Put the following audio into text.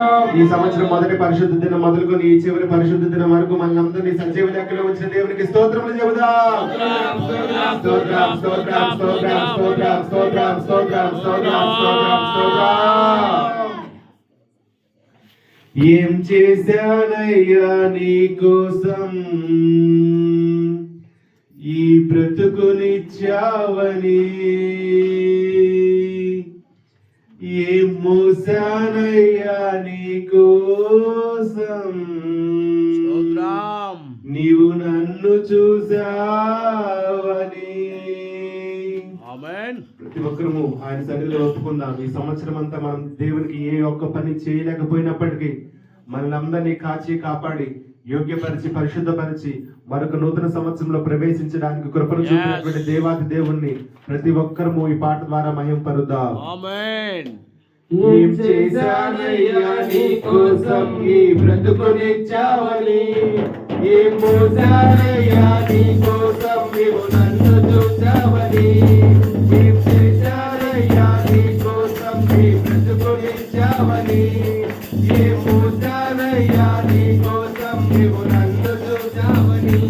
ఈ సంవత్సరం మొదటి పరిశుద్ధ దినం మొదలుకొని ఈ చివరి పరిశుద్ధ దినం వరకు మనందరినీ సజీవ లెక్కలో వచ్చిన దేవునికి స్తోత్రములు చెబుదాం. ఏం చేశానయ్యా నీ కోసం? ఈ బ్రతుకునిచ్చావని. ఏ మోసానయ్యా నీ కోసం స్తోత్రం. నీవు నన్ను చూసావని. ఆమేన్. ప్రతి ఒక్కరము ఆయన సన్నిధిలో ఒప్పుకుందాం. ఈ సంవత్సరం అంతా మనం దేవునికి ఏ ఒక్క పని చేయలేకపోయినప్పటికీ మనల్ని అందరినీ కాచి కాపాడి యోగ్యపరిచి పరిశుద్ధపరిచి మరొక నూతన సంవత్సరంలో ప్రవేశించడానికి కృపను. చూపినటువంటి దేవాది దేవుణ్ణి ప్రతి ఒక్కరము ఈ పాట ద్వారా మహిం పరుద్దాం ఆమేన్. ఏం చేశానయ్యా నీ కోసం ఈ బ్రతుకునిచ్చావని ఏం మోసానయ్యా నీ కోసం నీవు నన్ను చూసావని ఏం చేశానయ్యా నీ కోసం ఈ బ్రతుకునిచ్చావని ఏం మోసానయ్యా నీ కోసం నీవు నన్ను చూసావని